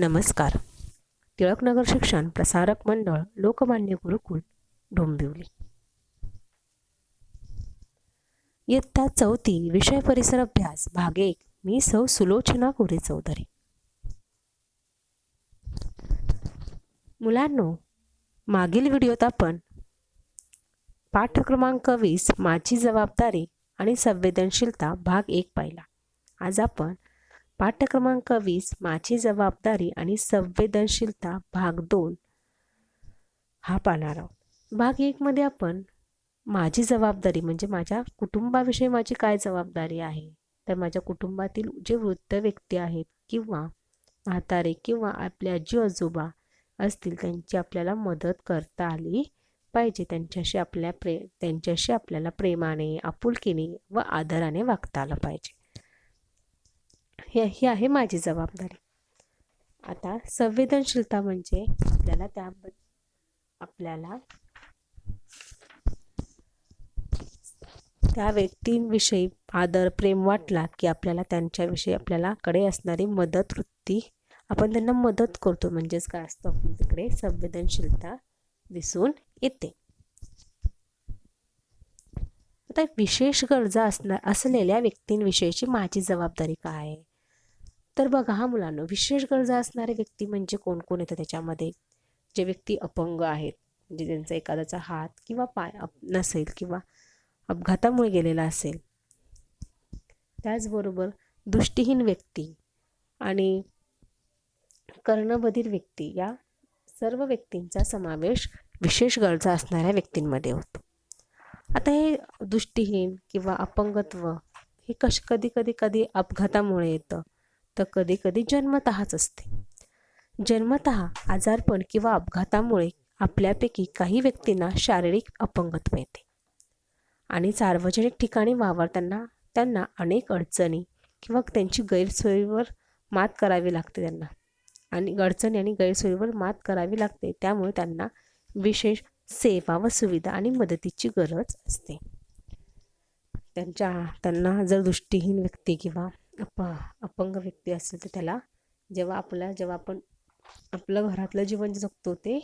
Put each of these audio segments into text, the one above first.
नमस्कार. टिळकनगर शिक्षण प्रसारक मंडळ लोकमान्य गुरुकुल डोंबिवली. इयत्ता चौथी विषय परिसर अभ्यास भाग एक मी सौ सुलोचना कोरे चौधरी. मुलांनो मागील व्हिडिओत आपण पाठ क्रमांक वीस माझी जबाबदारी आणि संवेदनशीलता भाग एक पाहिला. आज आपण पाठ क्रमांक वीस माझी जबाबदारी आणि संवेदनशीलता भाग दोन. हा पाहणार आहोत. भाग एकमध्ये आपण माझी जबाबदारी म्हणजे माझ्या कुटुंबाविषयी माझी काय जबाबदारी आहे? तर माझ्या कुटुंबातील जे वृद्ध व्यक्ती आहेत किंवा म्हातारे किंवा आपले आजी आजोबा असतील त्यांची आपल्याला मदत करता आली पाहिजे. त्यांच्याशी आपल्या प्रे त्यांच्याशी आपल्याला प्रेमाने आपुलकीने व आदराने वागता आलं पाहिजे. हे ही आहे माझी जबाबदारी. आता संवेदनशीलता म्हणजे आपल्याला त्या आपल्याला त्या व्यक्तींविषयी आदर प्रेम वाटला की आपल्याला त्यांच्याविषयी आपल्याला कडे असणारी मदत वृत्ती आपण त्यांना मदत करतो. म्हणजेच काय असतं? आपण तिकडे संवेदनशीलता दिसून येते. आता विशेष गरजा असणार असलेल्या व्यक्तींविषयीची माझी जबाबदारी काय आहे? तर बघा हा मुलांना विशेष गरजा असणारे व्यक्ती म्हणजे कोण कोण येतं त्याच्यामध्ये? जे व्यक्ती अपंग आहेत म्हणजे ज्यांचा एखाद्याचा हात किंवा पाय अप नसेल किंवा अपघातामुळे गेलेला असेल. त्याचबरोबर दृष्टीहीन व्यक्ती आणि कर्णबधीर व्यक्ती या सर्व व्यक्तींचा समावेश विशेष गरजा असणाऱ्या व्यक्तींमध्ये होतो. आता हे दृष्टीहीन किंवा अपंगत्व हे कश कधी कधी कधी अपघातामुळे येतं. तर कधी कधी जन्मतःच असते. जन्मत आजारपण किंवा अपघातामुळे आपल्यापैकी काही व्यक्तींना शारीरिक अपंगत्व येते. आणि सार्वजनिक ठिकाणी वावरताना त्यांना अनेक अडचणी किंवा त्यांची गैरसोयीवर मात करावी लागते त्यांना. आणि अडचणी आणि गैरसोयीवर मात करावी लागते त्यामुळे त्यांना विशेष सेवा व सुविधा आणि मदतीची गरज असते. त्यांच्या त्यांना जर दृष्टीहीन व्यक्ती किंवा अप अपंग व्यक्ती असेल तर त्याला जेव्हा आपल्या जेव्हा आपण आपलं घरातलं जीवन जगतो ते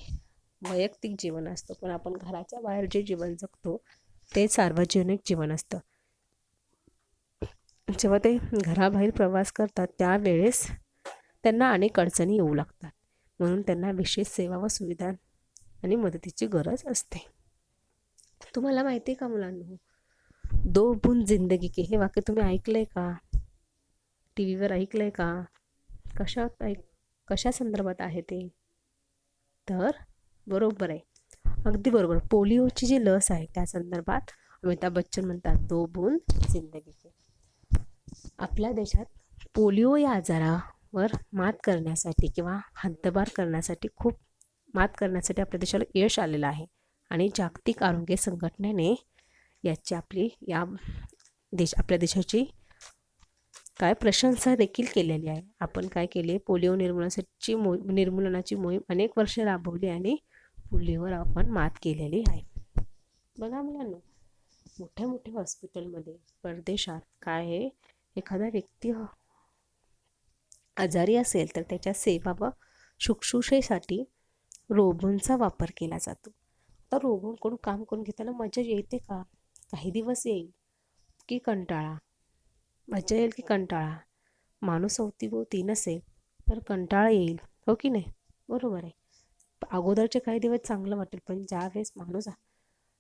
वैयक्तिक जीवन असतं. पण आपण घराच्या बाहेर जे जीवन जगतो ते सार्वजनिक जीवन असतं. जेव्हा ते घराबाहेर प्रवास करतात त्यावेळेस त्यांना अनेक अडचणी येऊ लागतात. म्हणून त्यांना विशेष सेवा व सुविधा आणि मदतीची गरज असते. तुम्हाला माहिती आहे का मुलांना? दो बुन जिंदगी के हे वाक्य तुम्ही ऐकलं आहे का? टी व्हीवर ऐकलं आहे का? कशात ऐक कशा संदर्भात आहे ते? तर बरोबर आहे. अगदी बरोबर. पोलिओची जी लस आहे त्या संदर्भात अमिताभ बच्चन म्हणतात दो बुन जिंदगीचे. आपल्या देशात पोलिओ या आजारावर मात करण्यासाठी किंवा हद्दबार करण्यासाठी खूप मात करण्यासाठी आपल्या देशाला यश आलेलं आहे. आणि जागतिक आरोग्य संघटनेने याची आपली या देश आपल्या देशाची काय प्रशंसा देखील केलेली आहे. आपण काय केले पोलिओ निर्मूलनासाठी मो निर्मूलनाची मोहीम अनेक वर्ष राबवली आणि पोलिओवर आपण मात केलेली आहे. बघा मुलांना मोठ्या मोठ्या हॉस्पिटलमध्ये परदेशात काय आहे? एखादा व्यक्ती आजारी असेल तर त्याच्या सेवा व शुश्रूषेसाठी रोबोनचा वापर केला जातो. तर रोबोनकडून काम करून घेताना मजा येते का? काही दिवस येईल की कंटाळा. मजा येईल की कंटाळा? माणूस अवतीभोवती नसेल तर कंटाळा येईल हो की नाही? बरोबर आहे. अगोदरचे काही दिवस चांगलं वाटेल पण ज्यावेळेस माणूस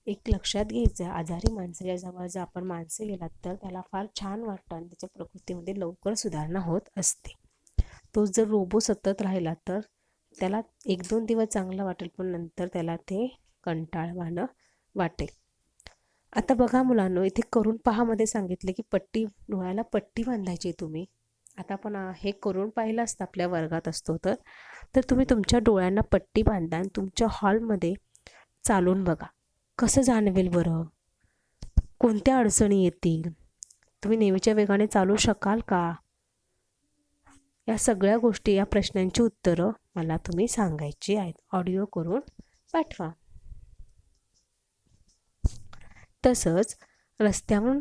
एक लक्षात घ्यायचं आजारी माणसाच्या जवळ जर आपण माणसं गेलात तर त्याला फार छान वाटतं आणि त्याच्या प्रकृतीमध्ये लवकर सुधारणा होत असते. तो जर रोबो सतत राहिला तर त्याला एक दोन दिवस चांगलं वाटेल पण नंतर त्याला ते कंटाळवाणं वाटेल. आता बघा मुलांनो इथे करून पहामध्ये सांगितले की पट्टी डोळ्याला पट्टी बांधायची तुम्ही. आता आपण हे करून पाहिलं असतं आपल्या वर्गात असतो तर. तर तुम्ही तुमच्या डोळ्यांना पट्टी बांधा आणि तुमच्या हॉलमध्ये चालून बघा. कसं जाणवेल बरं? कोणत्या अडचणी येतील? तुम्ही नेहमीच्या वेगाने चालू शकाल का? या सगळ्या गोष्टी या प्रश्नांची उत्तरं मला तुम्ही सांगायची आहेत. ऑडिओ करून पाठवा. तसंच रस्त्यावरून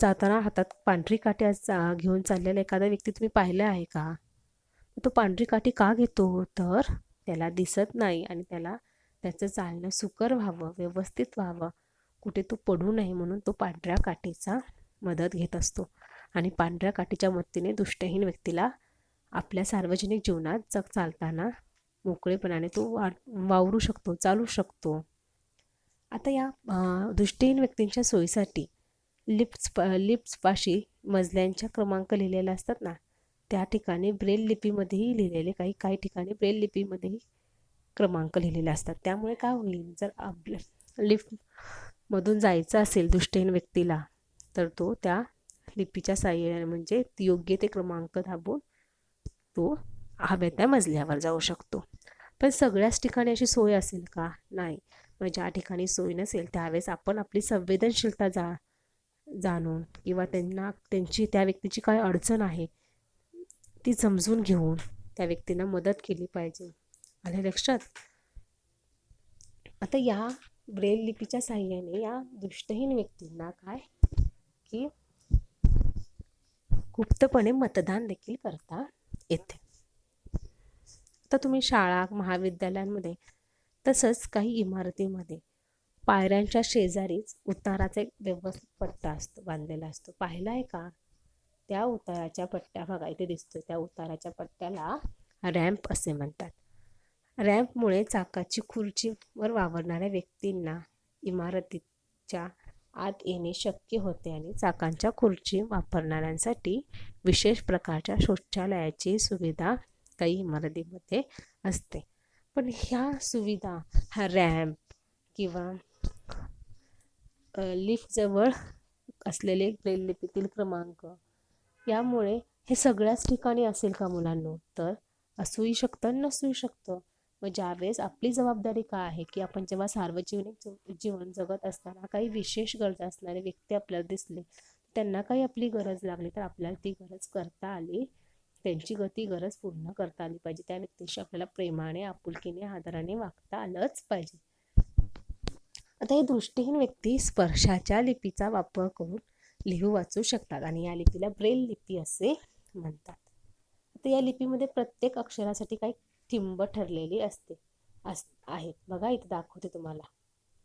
जाताना हातात पांढरी काठी घेऊन चाललेला एखादा व्यक्ती तुम्ही पाहिला आहे का? तो पांढरी काठी का घेतो? तर त्याला दिसत नाही आणि त्याला त्याचं चालणं सुकर व्हावं व्यवस्थित व्हावं. कुठे तो पडू नये म्हणून तो पांढऱ्या काठीचा मदत घेत असतो. आणि पांढऱ्या काठीच्या मदतीने दुष्टहीन व्यक्तीला आपल्या सार्वजनिक जीवनात जग चालताना मोकळेपणाने तो वा वावरू शकतो चालू शकतो. आता या दृष्टीहीन व्यक्तींच्या सोयीसाठी लिप्स प लिप्सपाशी मजल्यांच्या क्रमांक लिहिलेले असतात ना त्या ठिकाणी ब्रेल लिपीमध्येही लिहिलेले काही काही ठिकाणी ब्रेल लिपीमध्येही क्रमांक लिहिलेले असतात. त्यामुळे काय होईल जर आपल्या लिफ्टमधून जायचं असेल दृष्टीहीन व्यक्तीला तर तो त्या लिपीच्या साह्याने म्हणजे योग्य ते क्रमांक दाबून तो हव्या त्या मजल्यावर जाऊ शकतो. पण सगळ्याच ठिकाणी अशी सोय असेल का? नाही. किंवा ज्या ठिकाणी सोय नसेल त्यावेळेस आपण आपली संवेदनशीलता जा जाणून किंवा त्यांना त्यांची त्या व्यक्तीची काय अडचण आहे ती समजून घेऊन त्या व्यक्तींना मदत केली पाहिजे. आले लक्षात आता या ब्रेल लिपीच्या साह्याने या दृष्टहीन व्यक्तींना काय की गुप्तपणे मतदान देखील करता येते. आता तुम्ही शाळा महाविद्यालयांमध्ये तसंच काही इमारतीमध्ये पायऱ्यांच्या शेजारीच उताराचा एक व्यवस्थित पट्टा असतो बांधलेला असतो. पाहिला आहे का? त्या उताराच्या पट्ट्या बघा इथे दिसतो त्या उताराच्या पट्ट्याला रॅम्प असे म्हणतात. रॅम्पमुळे चाकाची खुर्चीवर वावरणाऱ्या व्यक्तींना इमारतीच्या आत येणे शक्य होते आणि चाकांच्या खुर्ची वापरणाऱ्यांसाठी विशेष प्रकारच्या शौचालयाची सुविधा काही इमारतीमध्ये असते. पण ह्या सुविधा हा रॅम्प किंवा लिफ्टजवळ असलेले रेल्वेतील क्रमांक यामुळे हे सगळ्याच ठिकाणी असेल का मुलांनो? तर असूही शकतं नसूही शकतं. मग ज्यावेळेस आपली जबाबदारी काय आहे की आपण जेव्हा सार्वजनिक जीवन जगत असताना काही विशेष गरजा असणारे व्यक्ती आपल्याला दिसले त्यांना काही आपली गरज लागली तर आपल्याला ती गरज करता आली. त्यांची गती गरज पूर्ण करता आली पाहिजे. त्या व्यक्तीशी आपल्याला प्रेमाने आपुलकीने आदराने वागता आलंच पाहिजे. आता हे दृष्टीहीन व्यक्ती स्पर्शाच्या लिपीचा वापर करून लिहू वाचू शकतात आणि या लिपीला ब्रेल लिपी असे म्हणतात. तर या लिपीमध्ये प्रत्येक अक्षरासाठी काही टिंब ठरलेली असते अस आहेत. बघा इथे दाखवते तुम्हाला.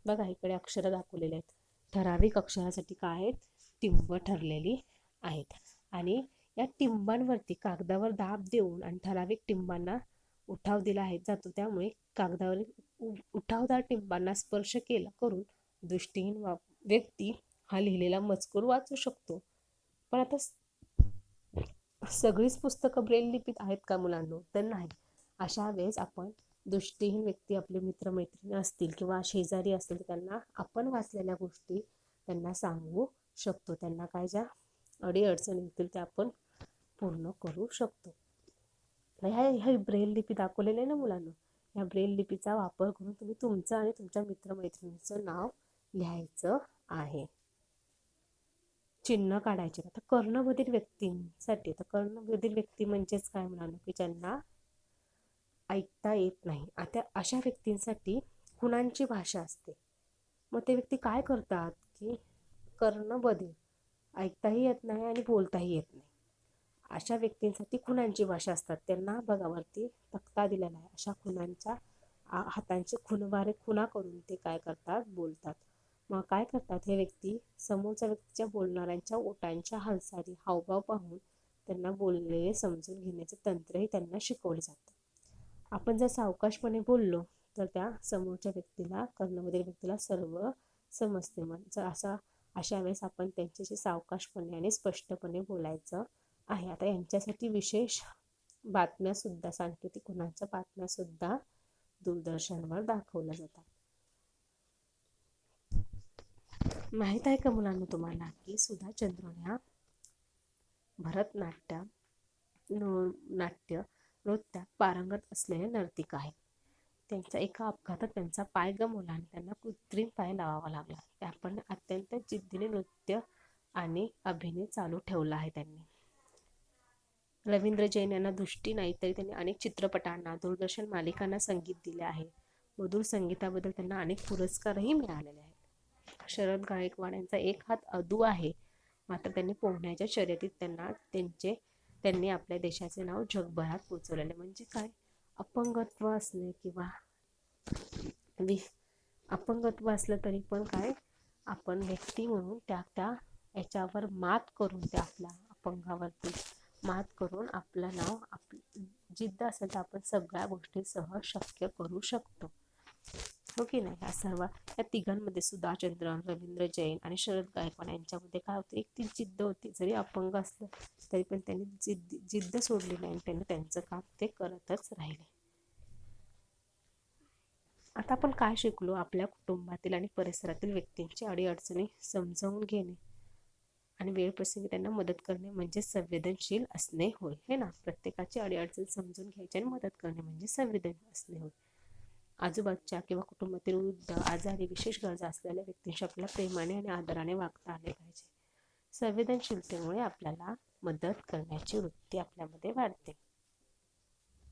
बघा इकडे अक्षरं दाखवलेले आहेत. ठराविक अक्षरासाठी काय आहेत? टिंब ठरलेली आहेत. आणि या टिंबांवरती कागदावर दाब देऊन आणि ठराविक टिंबांना उठाव दिला आहे. जातो त्यामुळे कागदावर उठावदार टिंबांना स्पर्श केला करून दृष्टीहीन वा व्यक्ती हा लिहिलेला मजकूर वाचू शकतो. पण आता सगळीच पुस्तकं ब्रेल लिपीत आहेत का मुलांना? तर नाही. अशा वेळेस आपण दृष्टीहीन व्यक्ती आपले मित्रमैत्रिणी असतील किंवा शेजारी असतील त्यांना आपण वाचलेल्या गोष्टी त्यांना सांगू शकतो. त्यांना काय ज्या अडीअडचणी येतील त्या आपण पूर्ण करू शकतो. ह्या ह्या ब्रेल लिपी दाखवलेल्या आहे ना मुलांना ह्या ब्रेल लिपीचा वापर करून तुम्ही तुमचं आणि तुमच्या मित्रमैत्रिणीचं नाव लिहायचं आहे. चिन्ह काढायचे. आता कर्णबधीर व्यक्तींसाठी आता कर्णमधील व्यक्ती म्हणजेच काय म्हणालो की ज्यांना ऐकता येत नाही. आता अशा व्यक्तींसाठी खुणांची भाषा असते. मग ते व्यक्ती काय करतात की कर्णबधील ऐकताही येत नाही आणि बोलताही येत नाही. अशा व्यक्तींसाठी खुणांची भाषा असतात. त्यांना बघावरती तक्ता दिलेला आहे अशा खुणांच्या हातांचे खुनवारे खुणा करून ते काय करतात? बोलतात. मग काय करतात? हे व्यक्ती समोरच्या व्यक्तीच्या बोलणाऱ्यांच्या ओटांच्या हालचाली हावभाव पाहून त्यांना बोललेले समजून घेण्याचे तंत्रही त्यांना शिकवले जाते. आपण जर सावकाशपणे बोललो तर त्या समोरच्या व्यक्तीला कर्णमधील व्यक्तीला सर्व समजते. मग जर असा अशा वेळेस आपण त्यांच्याशी सावकाशपणे आणि स्पष्टपणे बोलायचं आहे. आता यांच्यासाठी विशेष बातम्यासुद्धा सांकेतिक गुणांच्या बातम्यासुद्धा दूरदर्शनवर दाखवल्या जातात. माहीत आहे का मुलांना तुम्हाला की सुधा चंद्रन ह्या भरतनाट्य नाट्य नृत्यात पारंगत असलेल्या नर्तिका आहेत त्यांच्या एका अपघातात त्यांचा पाय गमवला आणि त्यांना कृत्रिम पाय लावावा लागला. त्या पण अत्यंत जिद्दीने नृत्य आणि अभिनय चालू ठेवला आहे त्यांनी. रवींद्र जैन यांना दृष्टी नाही तरी त्यांनी अनेक चित्रपटांना दूरदर्शन मालिकांना संगीत दिले आहे. मधुर संगीताबद्दल त्यांना अनेक पुरस्कारही मिळालेले आहेत. शरद गायकवाड यांचा एक हात अदू आहे. मात्र त्यांनी पोहण्याच्या शर्यतीत त्यांना त्यांचे त्यांनी आपल्या देशाचे नाव जगभरात पोचवलेले. म्हणजे काय? अपंगत्व असणे किंवा वि अपंगत्व असलं तरी पण काय? आपण व्यक्ती म्हणून त्या त्या याच्यावर मात करून त्या आपल्या अपंगावरती मात करून आपलं नाव आप जिद्द असेल तर आपण सगळ्या गोष्टी सहज शक्य करू शकतो. हो की नाही? या सर्व या तिघांमध्ये सुधाचंद्रन रवींद्र जैन आणि शरद गायकवाड यांच्यामध्ये काय होतं? एक ती जिद्द होती. जरी अपंग असलं तरी पण त्यांनी जिद्द जिद्द सोडली नाही आणि त्यांनी त्यांचं काम ते करतच राहिले. आता आपण काय शिकलो? आपल्या कुटुंबातील आणि परिसरातील व्यक्तींची अडीअडचणी समजावून घेणे. आणि वेळप्रसंगी त्यांना मदत करणे म्हणजे संवेदनशील असणे होय हे ना? प्रत्येकाची अडीअडचण समजून घ्यायची आणि मदत करणे म्हणजे संवेदन असणे होय. आजूबाजूच्या किंवा कुटुंबातील वृद्ध आजारी विशेष गरजा असलेल्या व्यक्तींशी आपल्याला प्रेमाने आणि आदराने वागता आले पाहिजे. संवेदनशीलतेमुळे आपल्याला मदत करण्याची वृत्ती आपल्यामध्ये वाढते.